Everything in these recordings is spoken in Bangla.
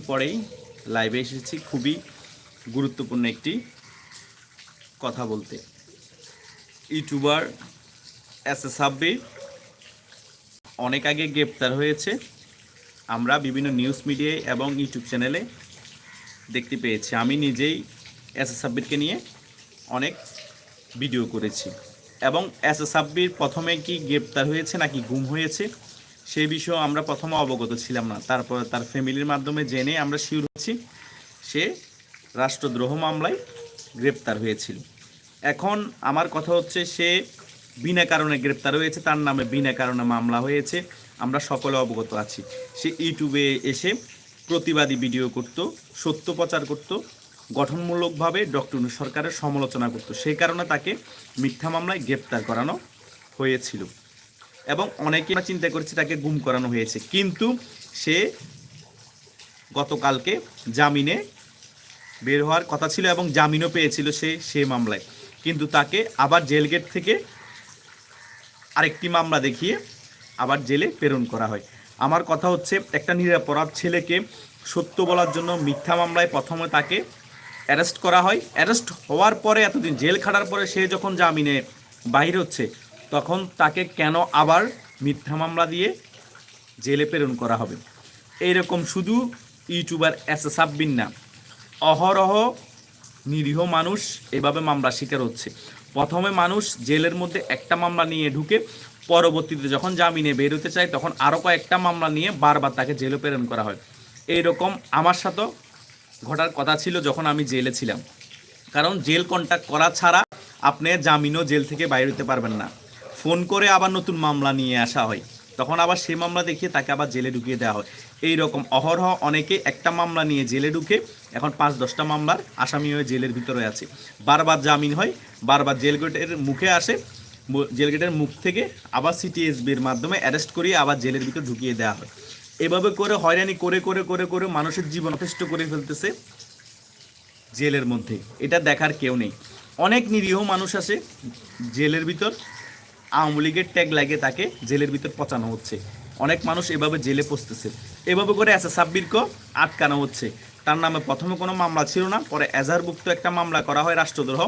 পরেই লাইভে এসেছি খুবই গুরুত্বপূর্ণ একটি কথা বলতে। ইউটিউবার এস এ সাব্বির অনেক আগে গ্রেপ্তার হয়েছে। আমরা বিভিন্ন নিউজ মিডিয়ায় এবং ইউটিউব চ্যানেলে দেখতে পেয়েছি। আমি নিজেই এস এ সাব্বিরকে নিয়ে অনেক ভিডিও করেছি। এবং এস এ সাব্বির প্রথমে কি গ্রেপ্তার হয়েছে নাকি গুম হয়েছে সেই বিষয়ে আমরা প্রথমে অবগত ছিলাম না। তারপর তার ফ্যামিলির মাধ্যমে জেনে আমরা শিওর হচ্ছি, সে রাষ্ট্রদ্রোহ মামলায় গ্রেপ্তার হয়েছিল। এখন আমার কথা হচ্ছে, সে বিনা কারণে গ্রেপ্তার হয়েছে, তার নামে বিনা কারণে মামলা হয়েছে, আমরা সকলে অবগত আছি। সে ইউটিউবে এসে প্রতিবাদী ভিডিও করত, সত্য প্রচার করত, গঠনমূলকভাবে ডক্টর সরকারের সমালোচনা করত। সেই কারণে তাকে মিথ্যা মামলায় গ্রেপ্তার করানো হয়েছিল। এবং অনেকে চিন্তা করছি তাকে গুম করানো হয়েছে। কিন্তু সে গতকালকে জামিনে বের হওয়ার কথা ছিল এবং জামিনও পেয়েছিল সে সে মামলায়। কিন্তু তাকে আবার জেল গেট থেকে আরেকটি মামলা দেখিয়ে আবার জেলে প্রেরণ করা হয়। আমার কথা হচ্ছে, একটা নিরাপরাধ ছেলেকে সত্য বলার জন্য মিথ্যা মামলায় প্রথমে তাকে অ্যারেস্ট করা হয়। অ্যারেস্ট হওয়ার পরে, এতদিন জেল খাটার পরে সে যখন জামিনে বাহির হচ্ছে তখন তাকে কেন আবার মিথ্যা মামলা দিয়ে জেলে প্রেরণ করা হবে? এইরকম শুধু ইউটিউবার এস এ সাব্বিন না, অহরহ নিরীহ মানুষ এভাবে মামলা শিকার হচ্ছে। প্রথমে মানুষ জেলের মধ্যে একটা মামলা নিয়ে ঢুকে, পরবর্তীতে যখন জামিনে বেরোতে চায়, তখন আরও কয়েকটা মামলা নিয়ে বারবার তাকে জেলে প্রেরণ করা হয়। এইরকম আমার সাথেও ঘটার কথা ছিল যখন আমি জেলে ছিলাম। কারণ জেল কন্ট্যাক্ট করা ছাড়া আপনি জামিনও জেল থেকে বাইরে হতে পারবেন না। ফোন করে আবার নতুন মামলা নিয়ে আসা হয়। তখন আবার সেই মামলা দেখিয়ে তাকে আবার জেলে ঢুকিয়ে দেওয়া হয়। এই রকম অহরহ অনেকে একটা মামলা নিয়ে জেলে ঢুকে এখন পাঁচ দশটা মামলার আসামি হয়ে জেলের ভিতরে আছে। বারবার জামিন হয়, বারবার জেল গেটের মুখে আসে জেল গেটের মুখ থেকে আবার সিটিএসবির মাধ্যমে অ্যারেস্ট করিয়ে আবার জেলের ভিতর ঢুকিয়ে দেওয়া হয়। এভাবে করে হয়রানি করে করে করে করে মানুষের জীবন অতিষ্ঠ করে ফেলতেছে জেলের মধ্যে। এটা দেখার কেউ নেই। অনেক নিরীহ মানুষ আসে জেলের ভিতর। আওয়ামী লীগের ট্যাগ লাগিয়ে তাকে জেলের ভিতর পচানো হচ্ছে। অনেক মানুষ এভাবে জেলে পচতেছে। এভাবে করে এসে সাব্বিরকে আটকানো হচ্ছে। তার নামে প্রথমে কোনো মামলা ছিল না, পরে এজাহারভুক্ত একটা মামলা করা হয় রাষ্ট্রদ্রোহ।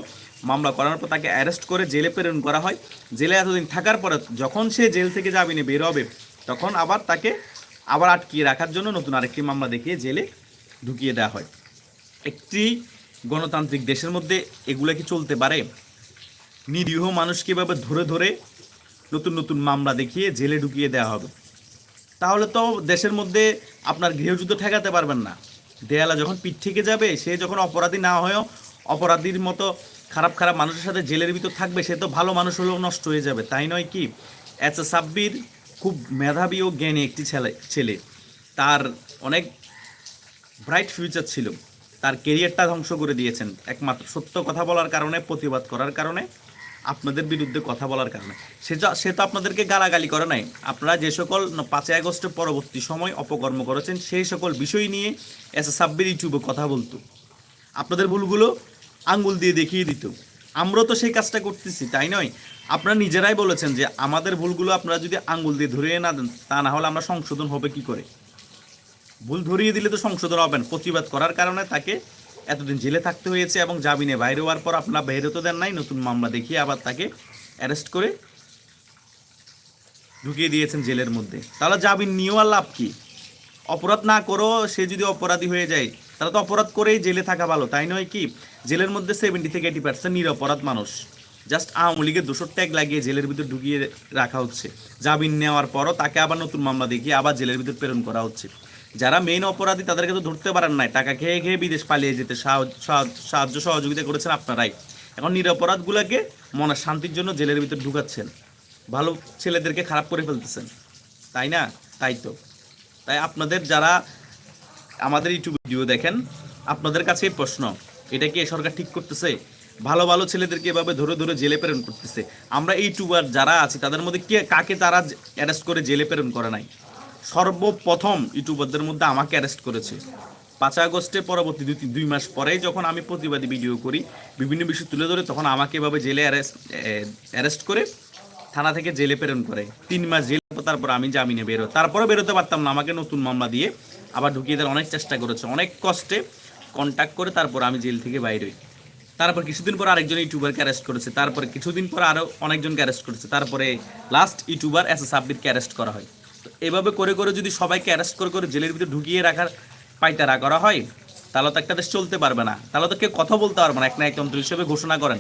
মামলা করার পর তাকে অ্যারেস্ট করে জেলে প্রেরণ করা হয়। জেলে এতদিন থাকার পরে যখন সে জেল থেকে জামিনে বের হবে, তখন আবার তাকে আবার আটকিয়ে রাখার জন্য নতুন আরেকটি মামলা দেখিয়ে জেলে ঢুকিয়ে দেওয়া হয়। একটি গণতান্ত্রিক দেশের মধ্যে এগুলো কি চলতে পারে? নিরীহ মানুষকে এভাবে ধরে ধরে নতুন নতুন মামলা দেখিয়ে জেলে ঢুকিয়ে দেওয়া হবে। তাহলে তো দেশের মধ্যে আপনার গৃহযুদ্ধ ঠেকাতে পারবেন না। দেয়ালা যখন পিঠ থেকে যাবে, সে যখন অপরাধী না হয়েও অপরাধীর মতো খারাপ খারাপ মানুষের সাথে জেলের ভিতর থাকবে, সে তো ভালো মানুষ হলেও নষ্ট হয়ে যাবে। তাই নয় কি? এস সাব্বির খুব মেধাবী ও জ্ঞানী একটি ছেলে ছেলে। তার অনেক ব্রাইট ফিউচার ছিল। তার কেরিয়ারটা ধ্বংস করে দিয়েছেন। একমাত্র সত্য কথা বলার কারণে, প্রতিবাদ করার কারণে। আপনাদের বিরুদ্ধে কথা বলার কারণে। সে সে তো আপনাদেরকে গালাগালি করে নাই। আপনারা যে সকল পাঁচই আগস্টের পরবর্তী সময় অপকর্ম করেছেন, সেই সকল বিষয় নিয়ে এস এ সাব্বির ইউটিউবে কথা বলতো। আপনাদের ভুলগুলো আঙ্গুল দিয়ে দেখিয়ে দিত। আমরাও তো সেই কাজটা করতেছি, তাই নয়? আপনারা নিজেরাই বলেছেন যে আমাদের ভুলগুলো আপনারা যদি আঙ্গুল দিয়ে ধরিয়ে না দেন, তা না হলে আমরা সংশোধন হবে কি করে? ভুল ধরিয়ে দিলে তো সংশোধন হবেন প্রতিবাদ করার কারণে তাকে এতদিন জেলে থাকতে হয়েছে এবং জামিনে বাইরে হওয়ার পর আপনারা বাইরে তো দেন নাই, নতুন মামলা দেখিয়ে আবার তাকে অ্যারেস্ট করে ঢুকিয়ে দিয়েছেন জেলের মধ্যে। তাহলে জামিন নিয়েও আর লাভ কি? অপরাধ না করো সে যদি অপরাধী হয়ে যায়, তাহলে তো অপরাধ করেই জেলে থাকা ভালো, তাই নয় কি? জেলের মধ্যে সেভেন্টি থেকে এইটি পার্সেন্ট নিরপরাধ মানুষ। জাস্ট আওয়ামী লীগের দুশো ট্যাগ লাগিয়ে জেলের ভিতর ঢুকিয়ে রাখা হচ্ছে। জামিন নেওয়ার পরও তাকে আবার নতুন মামলা দেখিয়ে আবার জেলের ভিতর প্রেরণ করা হচ্ছে। যারা মেইন অপরাধী, তাদেরকে তো ধরতে পারেন নাই। টাকা খেয়ে খেয়ে বিদেশ পালিয়ে যেতে সাহায্য সহযোগিতা করেছেন আপনারাই। এখন নিরপরাধগুলোকে মনের শান্তির জন্য জেলের ভিতর ঢুকাচ্ছেন। ভালো ছেলেদেরকে খারাপ করে ফেলতেছেন। তাই না? তাই তো। তাই আপনাদের যারা আমাদের ইউটিউব ভিডিও দেখেন, আপনাদের কাছে প্রশ্ন, এটা কি সরকার ঠিক করতেছে? ভালো ভালো ছেলেদেরকে এভাবে ধরে ধরে জেলে প্রেরণ করতেছে। আমরা ইউটিউবার যারা আছি, তাদের মধ্যে কে, কাকে তারা অ্যারেস্ট করে জেলে প্রেরণ করে নাই? সর্বপ্রথম ইউটিউবারদের মধ্যে আমাকে অ্যারেস্ট করেছে। পাঁচ আগস্টের পরবর্তী দুই দুই মাস পরেই যখন আমি প্রতিবাদী ভিডিও করি, বিভিন্ন বিষয় তুলে ধরে, তখন আমাকে এভাবে জেলে অ্যারেস্ট অ্যারেস্ট করে থানা থেকে জেলে প্রেরণ করে। তিন মাস জেল, তারপর আমি জামিনে বেরো তারপরে বেরোতে পারতাম না, আমাকে নতুন মামলা দিয়ে আবার ঢুকিয়ে দেওয়ার অনেক চেষ্টা করেছে। অনেক কষ্টে কন্ট্যাক্ট করে তারপর আমি জেল থেকে বাইরে তারপর কিছুদিন পর আরেকজন ইউটিউবারকে অ্যারেস্ট করেছে। তারপরে কিছুদিন পর আরও অনেকজনকে অ্যারেস্ট করেছে। তারপরে লাস্ট ইউটিউবার এস এস আব্বিরকে অ্যারেস্ট করা হয়। তো এভাবে করে করে যদি সবাইকে অ্যারেস্ট করে করে জেলের ভিতরে ঢুকিয়ে রাখার পাইতারা করা হয়, তাহলে তো একটা দেশ চলতে পারবে না। তাহলে তো কেউ কথা বলতে পারবে না, এক না একতন্ত্র হিসেবে ঘোষণা করেন।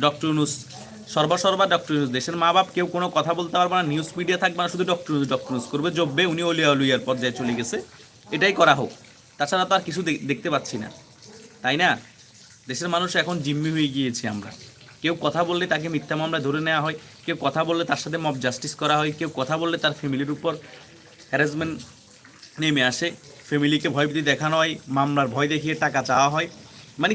ডক্টর ইউনুস, সর্বসর্বা ডক্টর ইউনুস, দেশের মা বাপ কেউ কোনো কথা বলতে পারবে না নিউজ মিডিয়া থাকবে না, শুধু ডক্টর ইউনুস ডক্টর ইউনুস করবে, জব্বে উনি অলিয়া অলিয়ার পর্যায়ে চলে গেছে। এটাই করা হোক। তাছাড়া তো আর কিছু দেখ- দেখতে পাচ্ছি না। তাই না? দেশের মানুষ এখন জিম্মি হয়ে গিয়েছে আমরা। কেউ কথা বললে তাকে মিথ্যা মামলা ধরে নেওয়া হয়, কেউ কথা বললে তার সাথে মব জাস্টিস করা হয়, কেউ কথা বললে তার ফ্যামিলির উপর হ্যারাসমেন্ট নেমে আসে, ফ্যামিলিকে ভয়ভীতি দেখানো হয়, মামলার ভয় দেখিয়ে টাকা চাওয়া হয়। মানে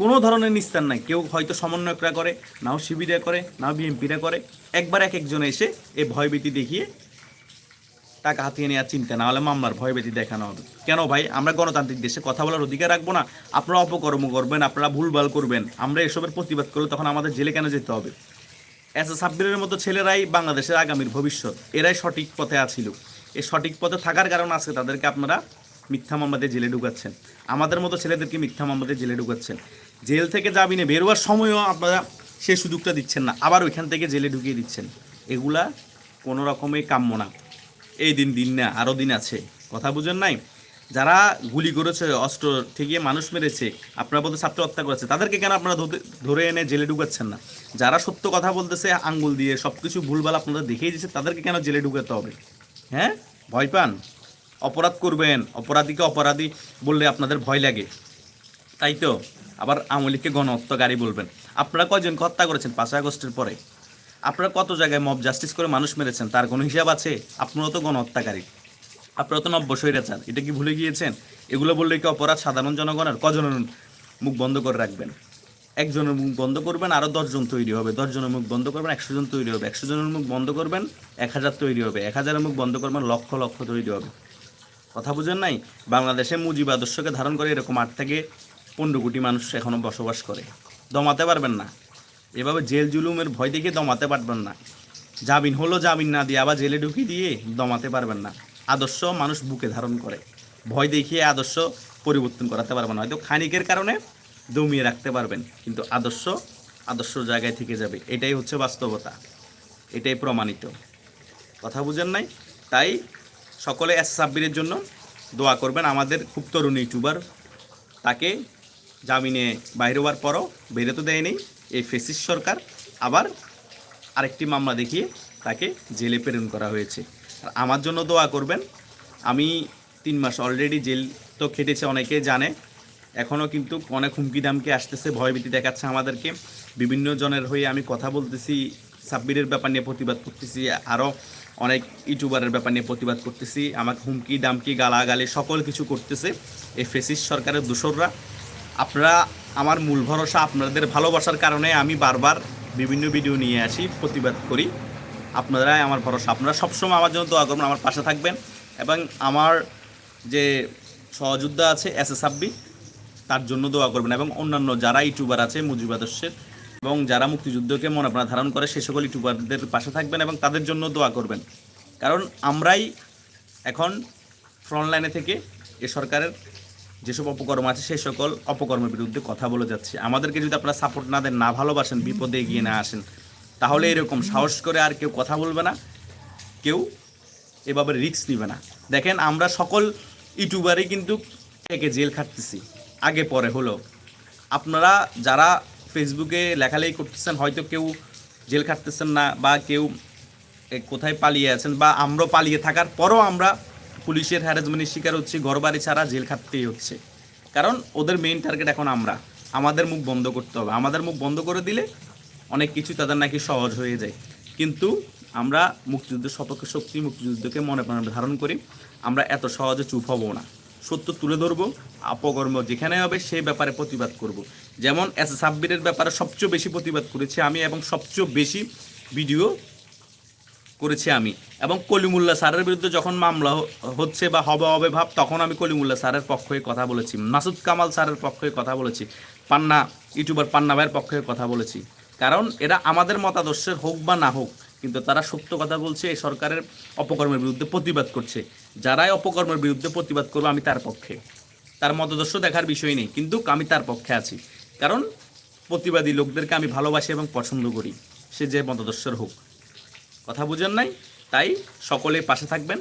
কোনো ধরনের নিস্তার নাই, কেউ হয়তো সমন্বয়করা করে, নাও শিবিরা করে, নাও বিএমপিরা করে, একবার এক একজন এসে এই ভয়ভীতি দেখিয়ে টাকা হাতিয়ে নেওয়ার চিন্তা না হলে মামলার ভয় ভয়ভীতি দেখানো হবে। কেন ভাই? আমরা গণতান্ত্রিক দেশে কথা বলার অধিকার রাখব না। আপনারা অপকর্ম করবেন, আপনারা ভুলভাল করবেন। আমরা এসবের প্রতিবাদ করলে তখন আমাদের জেলে কেন যেতে হবে? এস এ সাব্বিরের মতো ছেলেরাই বাংলাদেশের আগামীর ভবিষ্যৎ। এরাই সঠিক পথে আছিল। এই সঠিক পথে থাকার কারণে আজকে তাদেরকে আপনারা মিথ্যা মামলাতে জেলে ঢুকাচ্ছেন। আমাদের মতো ছেলেদেরকে মিথ্যা মামলাতে জেলে ঢুকাচ্ছেন। জেল থেকে জামিনে বেরোয়ার সময়ও আপনারা সেই সুযোগটা দিচ্ছেন না। আবার ওইখান থেকে জেলে ঢুকিয়ে দিচ্ছেন। এগুলা কোনো রকমই কাম্য না। এই দিন দিন না আরও দিন আছে। কথা বুঝেন নাই? যারা গুলি করেছে, অস্ত্র ঠেকিয়ে মানুষ মেরেছে, আপনারা বলতে ছাত্র হত্যা করেছে, তাদেরকে কেন আপনারা ধরে এনে জেলে ঢুকাচ্ছেন না? যারা সত্য কথা বলতেছে, আঙ্গুল দিয়ে সব কিছু ভুলভাল আপনারা দেখিয়ে দিচ্ছে তাদেরকে কেন জেলে ঢুকাতে হবে? হ্যাঁ? ভয় পান? অপরাধ করবেন, অপরাধীকে অপরাধী বললে আপনাদের ভয় লাগে। তাই তো? আবার আওয়ামী লীগকে গণহত্যাকারী বলবেন। আপনারা কয়জনকে হত্যা করেছেন পাঁচই আগস্টের পরে? আপনারা কত জায়গায় মব জাস্টিস করে মানুষ মেরেছেন? তার কোনো হিসাব আছে? আপনারা তো গণহত্যাকারী। আপনারা তো নব্য এটা কি ভুলে গিয়েছেন? এগুলো বললে কি অপরাধ সাধারণ জনগণের? কজনের মুখ বন্ধ করে রাখবেন? একজনের মুখ বন্ধ করবেন আরও দশজন তৈরি হবে। দশজনের মুখ বন্ধ করবেন একশো জন তৈরি হবে। একশো জনের মুখ বন্ধ করবেন এক হাজার তৈরি হবে। এক হাজারের মুখ বন্ধ করবেন, লক্ষ লক্ষ তৈরি হবে। কথা বুঝেন নাই? বাংলাদেশে মুজিব আদর্শকে ধারণ করে এরকম আট থেকে পনেরো কোটি মানুষ এখনও বসবাস করে। দমাতে পারবেন না। এভাবে জেল জুলুমের ভয় দেখে দমাতে পারবেন না। জামিন হলো জামিন না দিয়ে আবার জেলে ঢুকিয়ে দিয়ে দমাতে পারবেন না। আদর্শ মানুষ বুকে ধারণ করে। ভয় দেখিয়ে আদর্শ পরিবর্তন করাতে পারবেন না। হয়তো খানিকের কারণে দমিয়ে রাখতে পারবেন, কিন্তু আদর্শ আদর্শ জায়গায় থেকে যাবে। এটাই হচ্ছে বাস্তবতা। এটাই প্রমাণিত। কথা বুঝেন নাই? তাই সকলে এস সাব্বিরের জন্য দোয়া করবেন। আমাদের খুব তরুণ ইউটিউবার, তাকে জামিনে বাইরে হওয়ার পরও বেরোতে দেয়নি। এই ফেসিস সরকার আবার আরেকটি মামলা দেখিয়ে তাকে জেলে প্রেরণ করা হয়েছে। আমার জন্য দোয়া করবেন, আমি তিন মাস অলরেডি জেল তো খেটেছে, অনেকে জানে। এখনও কিন্তু অনেক হুমকি দামকে আসতেছে, ভয়ভীতি দেখাচ্ছে আমাদেরকে। বিভিন্ন জনের হয়ে আমি কথা বলতেছি, সাব্বিরের ব্যাপার নিয়ে প্রতিবাদ করতেছি আরও অনেক ইউটিউবারের ব্যাপার নিয়ে প্রতিবাদ করতেছি। আমাকে হুমকি দামকি, গালাগালি, সকল কিছু করতেছে এই ফেসিস সরকারের দোসররা। আপনারা আমার মূল ভরসা আপনাদের ভালোবাসার কারণে আমি বারবার বিভিন্ন ভিডিও নিয়ে আসি, প্রতিবাদ করি। আপনারাই আমার ভরসা। আপনারা সবসময় আমার জন্য দোয়া করবেন, আমার পাশে থাকবেন এবং আমার যে সহযোদ্ধা আছে এস এস আব্বি, তার জন্য দোয়া করবেন এবং অন্যান্য যারা ইউটিউবার আছে, মুজিব আদর্শের এবং যারা মুক্তিযুদ্ধকে মনে প্রাণ ধারণ করে, সে সকল ইউটিউবারদের পাশে থাকবেন এবং তাদের জন্য দোয়া করবেন। কারণ আমরাই এখন ফ্রন্ট লাইনে থেকে এ সরকারের যেসব অপকর্ম আছে সেই সকল অপকর্মের বিরুদ্ধে কথা বলে যাচ্ছে। আমাদেরকে যদি আপনারা সাপোর্ট না দেন, না ভালোবাসেন, বিপদে এগিয়ে না আসেন, তাহলে এরকম সাহস করে আর কেউ কথা বলবে না, কেউ এভাবে রিস্ক নিবে না। দেখেন, আমরা সকল ইউটিউবারই কিন্তু একে জেল খাটতেছি, আগে পরে হলো আপনারা যারা ফেসবুকে লেখালেখি করতেছেন, হয়তো কেউ জেল খাটতেছেন না বা কেউ কোথায় পালিয়ে আছেন বা আমরা পালিয়ে থাকার পরও আমরা পুলিশের হ্যারাসমেন্টের শিকার হচ্ছি, ঘরবাড়ি ছাড়া জেল খাটতেই হচ্ছে। কারণ ওদের মেইন টার্গেট এখন আমরা। আমাদের মুখ বন্ধ করতে হবে। আমাদের মুখ বন্ধ করে দিলে অনেক কিছু তাদের নাকি সহজ হয়ে যায়। কিন্তু আমরা মুক্তিযুদ্ধের সপক্ষে শক্তি, মুক্তিযুদ্ধকে মনে প্রাণে ধারণ করি, আমরা এত সহজে চুপ হব না। সত্য তুলে ধরবো, অপকর্ম যেখানে হবে সেই ব্যাপারে প্রতিবাদ করব। যেমন এস সাব্বিরের ব্যাপারে সবচেয়ে বেশি প্রতিবাদ করেছি আমি এবং সবচেয়ে বেশি ভিডিও করেছি আমি। এবং কলিমুল্লা স্যারের বিরুদ্ধে যখন মামলা হচ্ছে বা হবে হবে ভাব তখন আমি কলিমুল্লা স্যারের পক্ষে কথা বলেছি। মাসুদ কামাল স্যারের পক্ষে কথা বলেছি। পান্না, ইউটিউবার পান্না ভাইয়ের পক্ষে কথা বলেছি। কারণ এরা আমাদের মতাদর্শের হোক বা না হোক, কিন্তু তারা সত্য কথা বলছে, এই সরকারের অপকর্মের বিরুদ্ধে প্রতিবাদ করছে। যারাই অপকর্মের বিরুদ্ধে প্রতিবাদ করবে, আমি তার পক্ষে। তার মতদর্শ দেখার বিষয় নেই, কিন্তু আমি তার পক্ষে আছি। কারণ প্রতিবাদী লোকদেরকে আমি ভালোবাসি এবং পছন্দ করি, সে যে মতদর্শের হোক। কথা বুঝেন নাই? তাই সকলে পাশে থাকবেন,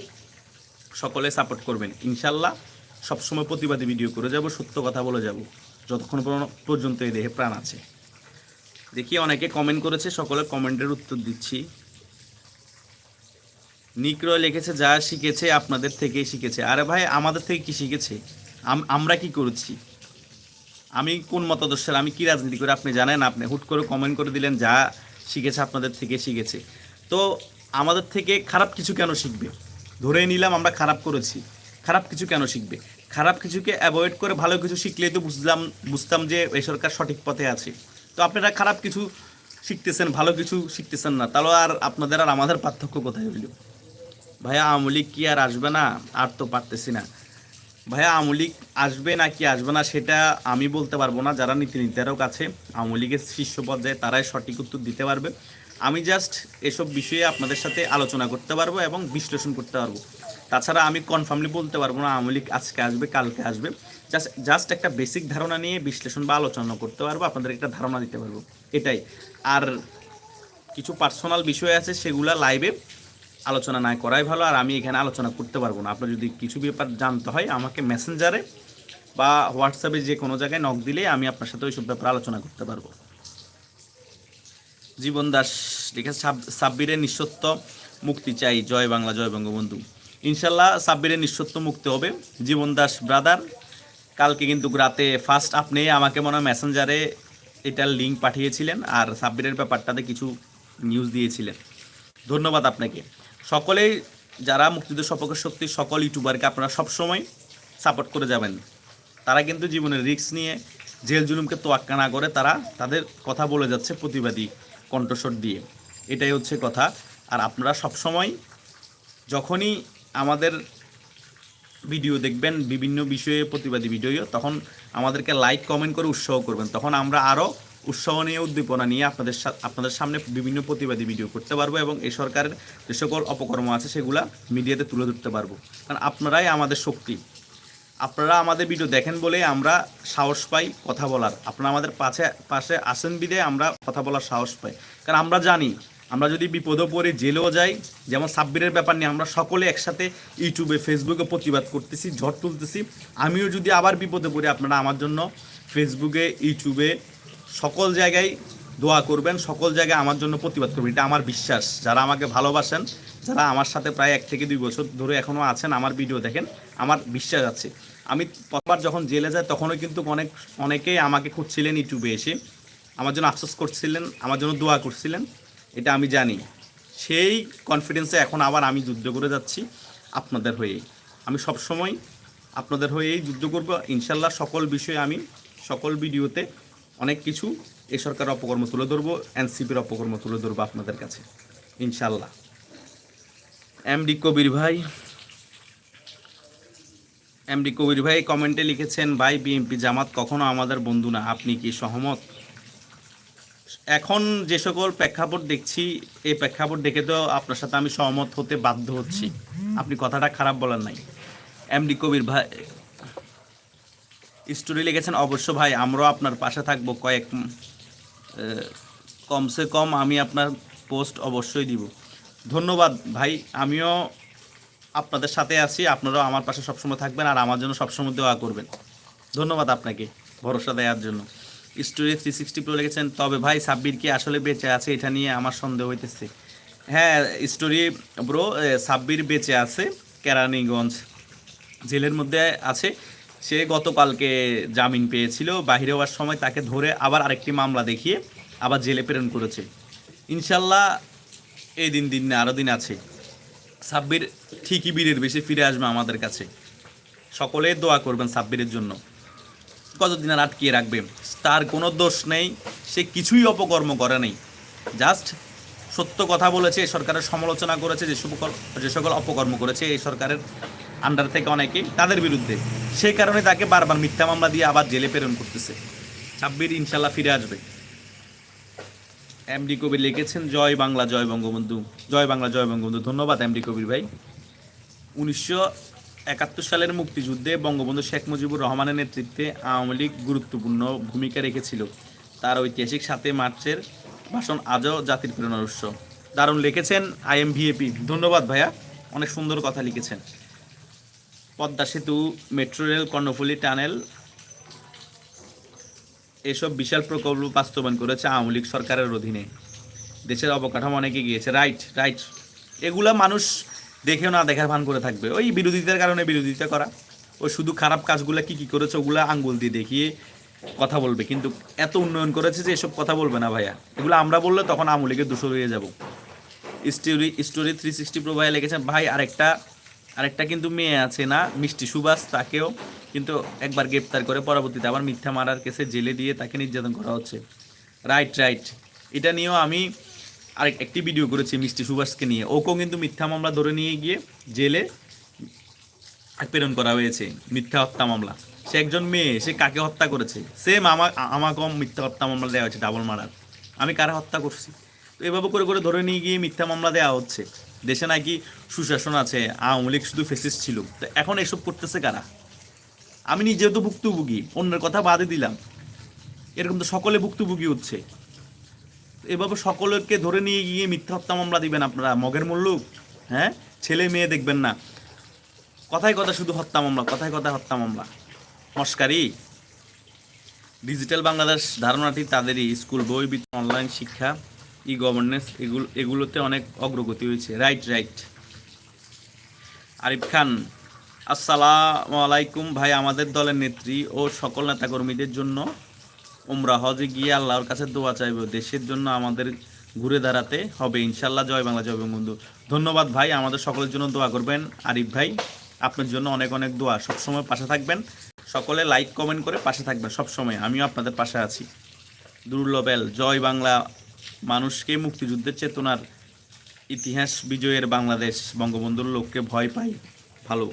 সকলে সাপোর্ট করবেন। ইনশাল্লাহ সবসময় প্রতিবাদী ভিডিও করে যাব, সত্য কথা বলে যাব, যতক্ষণ পর্যন্ত- এই দেহে প্রাণ আছে। দেখি অনেকে কমেন্ট করেছে, সকলে কমেন্টের উত্তর দিচ্ছি। নিক্রয় লিখেছে, যা শিখেছে আপনাদের থেকেই শিখেছে। আরে ভাই, আমাদের থেকে কি শিখেছে? আম- আমরা কি করেছি? আমি কোন মতাদর্শের, আমি কি রাজনীতি করে, আপনি জানেন, আপনি হুট করে কমেন্ট করে দিলেন, যা শিখেছে আপনাদের থেকে শিখেছে। তো আমাদের থেকে খারাপ কিছু কেন শিখবে? ধরে নিলাম আমরা খারাপ করেছি। খারাপ কিছু কেন শিখবে? খারাপ কিছুকে অ্যাভয়েড করে ভালো কিছু শিখলেই তো বুঝলাম, বুঝতাম যে এই সরকার সঠিক পথে আছে। তো আপনারা খারাপ কিছু শিখতেছেন, ভালো কিছু শিখতেছেন না, তাহলে আর আপনাদের আর আমাদের পার্থক্য কোথায় হইল? ভাইয়া আমলিক কি আর আসবে না? আর তো পারতেছি না। ভাইয়া আমলিক আসবে না কি আসবে না সেটা আমি বলতে পারব না, যারা নীতি নির্ধারক আছে আমলিগের শীর্ষ পর্যায়ে তারাই সঠিক উত্তর দিতে পারবে। আমি জাস্ট এসব বিষয়ে আপনাদের সাথে আলোচনা করতে পারব এবং বিশ্লেষণ করতে পারব। তাছাড়া আমি কনফার্মলি বলতে পারব না আমলিক আজকে আসবে, কালকে আসবে। জাস্ট জাস্ট একটা বেসিক ধারণা নিয়ে বিশ্লেষণ বা আলোচনা করতে পারব, আপনাদের একটা ধারণা দিতে পারব। এটাই। আর কিছু পার্সোনাল বিষয় আছে, সেগুলা লাইভে আলোচনা না করাই ভালো, আর আমি এখানে আলোচনা করতে পারব না। আপনার যদি কিছু ব্যাপার জানতে হয়, আমাকে মেসেঞ্জারে বা হোয়াটসঅ্যাপে যে কোনো জায়গায় নক দিলে আমি আপনার সাথে ওইসব ব্যাপারে আলোচনা করতে পারব। জীবন দাস সাব- সাব্বিরের নিঃসত্ব মুক্তি চাই, জয় বাংলা, জয় বঙ্গবন্ধু। ইনশাল্লাহ সাব্বিরের নিঃসত্ব মুক্তি হবে। জীবন দাস ব্রাদার, কালকে কিন্তু রাতে ফার্স্ট আপনি আমাকে মনে হয় মেসেঞ্জারে এটার লিঙ্ক পাঠিয়েছিলেন আর সাব্বিরের ব্যাপারটাতে কিছু নিউজ দিয়েছিলেন। ধন্যবাদ আপনাকে। সকলেই যারা মুক্তিযুদ্ধ সপক্ষে শক্তি সকল ইউটিউবারকে আপনারা সবসময় সাপোর্ট করে যাবেন। তারা কিন্তু জীবনের রিস্ক নিয়ে জেল জুলুমকে তোয়াক্কা না করে তারা তাদের কথা বলে যাচ্ছে প্রতিবাদী। কণ্ঠস্বর দিয়ে। এটাই হচ্ছে কথা। আর আপনারা সবসময় যখনই আমাদের ভিডিও দেখবেন, বিভিন্ন বিষয়ে প্রতিবাদী ভিডিও, তখন আমাদেরকে লাইক কমেন্ট করে উৎসাহ করবেন। তখন আমরা আরও উৎসাহ নিয়ে উদ্দীপনা নিয়ে আপনাদের আপনাদের সামনে বিভিন্ন প্রতিবাদী ভিডিও করতে পারব এবং এই সরকারের যে সকল অপকর্ম আছে, সেগুলা মিডিয়াতে তুলে ধরতে পারব। কারণ আপনারাই আমাদের শক্তি। আপনারা আমাদের ভিডিও দেখেন বলে আমরা সাহস পাই কথা বলার। আপনারা আমাদের পাশে পাশে আসেন বিদে আমরা কথা বলার সাহস পাই। কারণ আমরা জানি, আমরা যদি বিপদে পড়ে জেলেও যাই, যেমন সাব্বিরের ব্যাপার নিয়ে আমরা সকলে একসাথে ইউটিউবে, ফেসবুকে প্রতিবাদ করতেছি, ঝড় তুলতেছি। আমিও যদি আবার বিপদে পড়ি, আপনারা আমার জন্য ফেসবুকে, ইউটিউবে সকল জায়গায় দোয়া করবেন, সকল জায়গায় আমার জন্য প্রতিবাদ করবেন। এটা আমার বিশ্বাস। যারা আমাকে ভালোবাসেন, যারা আমার সাথে প্রায় এক থেকে দুই বছর ধরে এখনও আছেন, আমার ভিডিও দেখেন, আমার বিশ্বাস আছে। আমি প্রথমবার যখন জেলে যাই, তখনও কিন্তু অনেক, অনেকেই আমাকে খুঁজছিলেন ইউটিউবে এসে। আমার জন্য আফসোস করছিলেন, আমার জন্য দোয়া করছিলেন, এটা আমি জানি। সেই কনফিডেন্সে এখন আবার আমি যুদ্ধ করে যাচ্ছি আপনাদের হয়েই আমি সবসময় আপনাদের হয়েই যুদ্ধ করব। ইনশাল্লাহ সকল বিষয়ে আমি, সকল ভিডিওতে অনেক কিছু এ সরকারের অপকর্ম তুলে ধরবো, এনসিপির অপকর্ম তুলে ধরবো আপনাদের কাছে। ইনশাল্লাহ এমডি কবির ভাই এমডি কবির ভাই কমেন্টে লিখেছেন, ভাই বিএনপি জামাত কখনো আমাদের বন্ধু না, আপনি কি সহমত? এখন যে সকল প্রেক্ষাপট দেখছি, এই প্রেক্ষাপট দেখে তো আপনার সাথে আমি সহমত হতে বাধ্য হচ্ছি। আপনি কথাটা খারাপ বলার নাই। এমডি কবির ভাই স্টোরি লিখেছেন, অবশ্য ভাই, আমরাও আপনার পাশে থাকব, কয়েক কমসে কম আমি আপনার পোস্ট অবশ্যই দিব। ধন্যবাদ ভাই, আমিও আপনাদের সাথে আছি, আপনারাও আমার পাশে সবসময় থাকবেন আর আমার জন্য সবসময় দোয়া করবেন। ধন্যবাদ আপনাকে ভরসা দেওয়ার জন্য। স্টোরি থ্রি সিক্সটি প্রো লিখেছেন, তবে ভাই, সাব্বির কি আসলে বেঁচে আছে? এটা নিয়ে আমার সন্দেহ হইতেছে। হ্যাঁ স্টোরি ব্রো সাব্বির বেঁচে আছে কেরানীগঞ্জ জেলের মধ্যে আছে। সে গতকালকে জামিন পেয়েছিল বাইরে হওয়ার সময় তাকে ধরে আবার আরেকটি মামলা দেখিয়ে আবার জেলে প্রেরণ করেছে। ইনশাল্লাহ এই দিন দিন না আরও দিন আছে। সাব্বির ঠিকই বীরের বেশি ফিরে আসবে আমাদের কাছে। সকলে দোয়া করবেন সাব্বিরের জন্য। কতদিন আর আটকিয়ে রাখবে? তার কোনো দোষ নেই, সে কিছুই অপকর্ম করে নেই। জাস্ট সত্য কথা বলেছে সরকারের সমালোচনা করেছে, যে সকল যে সকল অপকর্ম করেছে এই সরকারের আন্ডার থেকে অনেকে তাদের বিরুদ্ধে। সেই কারণে তাকে বারবার মিথ্যা মামলা দিয়ে আবার জেলে প্রেরণ করতেছে। সাব্বির ইনশাল্লাহ ফিরে আসবে। এমডি কবির লিখেছেন, জয় বাংলা, জয় বঙ্গবন্ধু। জয় বাংলা, জয় বঙ্গবন্ধু। ধন্যবাদ এমডি কবির ভাই। উনিশশো একাত্তর সালের মুক্তিযুদ্ধে বঙ্গবন্ধু শেখ মুজিবুর রহমানের নেতৃত্বে আওয়ামী লীগ গুরুত্বপূর্ণ ভূমিকা রেখেছিল। তার ঐতিহাসিক সাতই মার্চের ভাষণ আজও জাতির প্রেরণার উৎস দারুণ লিখেছেন আই এম ভিএপি ধন্যবাদ ভাইয়া, অনেক সুন্দর কথা লিখেছেন। পদ্মা সেতু, মেট্রো রেল, কর্ণফুলী টানেল এসব বিশাল প্রকল্প বাস্তবায়ন করেছে আওয়ামী লীগ সরকারের অধীনে। দেশের অবকাঠামো অনেকে গিয়েছে। রাইট রাইট এগুলা মানুষ দেখেও না, দেখার ভান করে থাকবে। ওই বিরোধিতার কারণে বিরোধিতা করা। ও শুধু খারাপ কাজগুলো কি কি করেছে, ওগুলো আঙ্গুল দিয়ে দেখিয়ে কথা বলবে। কিন্তু এত উন্নয়ন করেছে যে এসব কথা বলবে না ভাইয়া। এগুলো আমরা বললে তখন আওয়ামী লীগের দূষর হয়ে যাব। Story story three sixty pro লিখেছেন ভাই, আরেকটা আরেকটা কিন্তু মেয়ে আছে না, মিষ্টি সুবাস তাকেও কিন্তু একবার গ্রেপ্তার করে পরবর্তীতে আবার মিথ্যা মারার কেসে জেলে দিয়ে তাকে নির্যাতন করা হচ্ছে। রাইট রাইট এটা নিয়েও আমি আরেক একটি ভিডিও করেছি মিষ্টি সুভাষকে নিয়ে। ওকেও কিন্তু মিথ্যা মামলা ধরে নিয়ে গিয়ে জেলে প্রেরণ করা হয়েছে, মিথ্যা হত্যা মামলা। সে একজন মেয়ে, সে কাকে হত্যা করেছে? সেম আমার আমাকেও মিথ্যা হত্যা মামলা দেওয়া হয়েছে ডাবল মারার আমি কারা হত্যা করছি? তো এভাবে করে করে ধরে নিয়ে গিয়ে মিথ্যা মামলা দেওয়া হচ্ছে। দেশে নাকি সুশাসন আছে, আওয়ামী লীগ শুধু ফেসিস ছিল। তো এখন এসব করতেছে কারা? আমি নিজেও তো ভুক্তভোগী, অন্যের কথা বাদে দিলাম। এরকম তো সকলে ভুক্তভোগী হচ্ছে। এভাবে সকলকে ধরে নিয়ে গিয়ে মিথ্যা হত্যা মামলা দিবেন আপনারা, মগের মূল্যক হ্যাঁ? ছেলে মেয়ে দেখবেন না। কথায় কথা শুধু হত্যা মামলা, কথায় কথায় হত্যা মামলা। মস্কারি ডিজিটাল বাংলাদেশ ধারণাটি তাদেরই, স্কুল বই অনলাইন শিক্ষা ই গভর্নেন্স এগুলো এগুলোতে অনেক অগ্রগতি হয়েছে। Right right. আরিফ খান আসসালামু আলাইকুম ভাই, আমাদের দলের নেত্রী ও সকল নেতাকর্মীদের জন্য উমরা হজে গিয়ে আল্লাহর কাছে দোয়া চাইব। দেশের জন্য আমাদের ঘুরে দাঁড়াতে হবে। ইনশাল্লাহ জয় বাংলা, জয় বঙ্গবন্ধু। ধন্যবাদ ভাই, আমাদের সকলের জন্য দোয়া করবেন। আরিফ ভাই, আপনার জন্য অনেক অনেক দোয়া। সবসময় পাশে থাকবেন। সকলে লাইক, কমেন্ট করে পাশে থাকবেন সবসময়। আমিও আপনাদের পাশে আছি। দুর্লভেল জয় বাংলা। মানুষকে মুক্তিযুদ্ধের চেতনার ইতিহাস বিজয়ের বাংলাদেশ। বঙ্গবন্ধুর লোককে ভয় পাই। ভালো।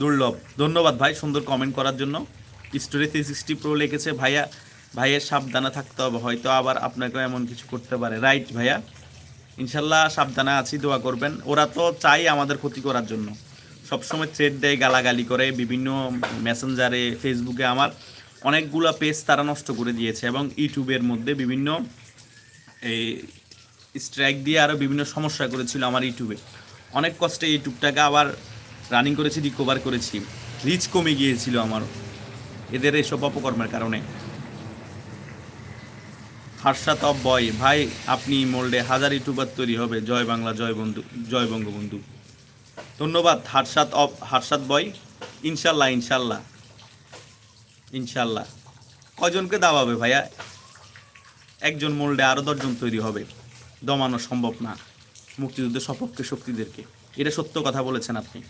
দুর্লভ। ধন্যবাদ ভাই সুন্দর কমেন্ট করার জন্য। স্টোরি থ্রি সিক্সটি প্রো লিখেছে ভাইয়া। ভাইয়ের সাবধানে থাকতে হবে, হয়তো আবার আপনাকেও এমন কিছু করতে পারে। রাইট ভাইয়া? ইনশাল্লাহ সাবধানে আছি, দোয়া করবেন। ওরা তো চাই আমাদের ক্ষতি করার জন্য। সবসময় থ্রেড দেয়, গালাগালি করে। বিভিন্ন মেসেঞ্জারে ফেসবুকে আমার অনেকগুলো পেজ তারা নষ্ট করে দিয়েছে এবং ইউটিউবের মধ্যে বিভিন্ন এই স্ট্রাইক দিয়ে আরও বিভিন্ন সমস্যা করেছিল আমার ইউটিউবে। অনেক কষ্টে ইউটিউবটাকে আবার রানিং করেছি রিকভার করেছি। রিচ কমে গিয়েছিল আমার। এদের এসব অপকর্মের কারণে। অফ বয় ভাই, আপনি মোল্ডে হাজার ইউটিউবার তৈরি হবে। জয় বাংলা, জয় বন্ধু, জয় বঙ্গবন্ধু। ধন্যবাদ। হার্ষাত অফ হার্ষাত বয় ইনশাল্লাহ ইনশাল্লাহ। ইনশাল্লাহ। কজনকে দাবাবে ভাইয়া? একজন মোল্ডে আরও দশজন তৈরি হবে। দমানো সম্ভব না। মুক্তিযুদ্ধের সপক্ষে শক্তিদেরকে। এটা সত্য কথা বলেছেন আপনি।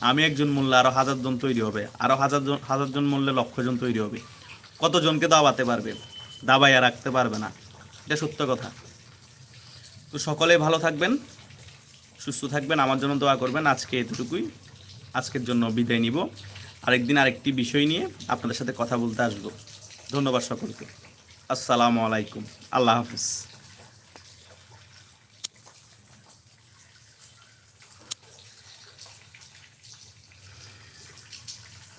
আমি একজন মূল্যে আরও হাজারজন তৈরি হবে। আরও হাজার হাজারজন হাজারজন মূল্যে লক্ষজন তৈরি হবে। কতজনকে দাবাতে পারবে? দাবাইয়া রাখতে পারবে না। এটা সত্য কথা। তো সকলে ভালো থাকবেন, সুস্থ থাকবেন, আমার জন্য দোয়া করবেন। আজকে এতটুকুই। আজকের জন্য বিদায় নিব। আরেকদিন আরেকটি বিষয় নিয়ে আপনাদের সাথে কথা বলতে আসব। ধন্যবাদ সকলকে। আসসালামু আলাইকুম। আল্লাহ হাফিজ।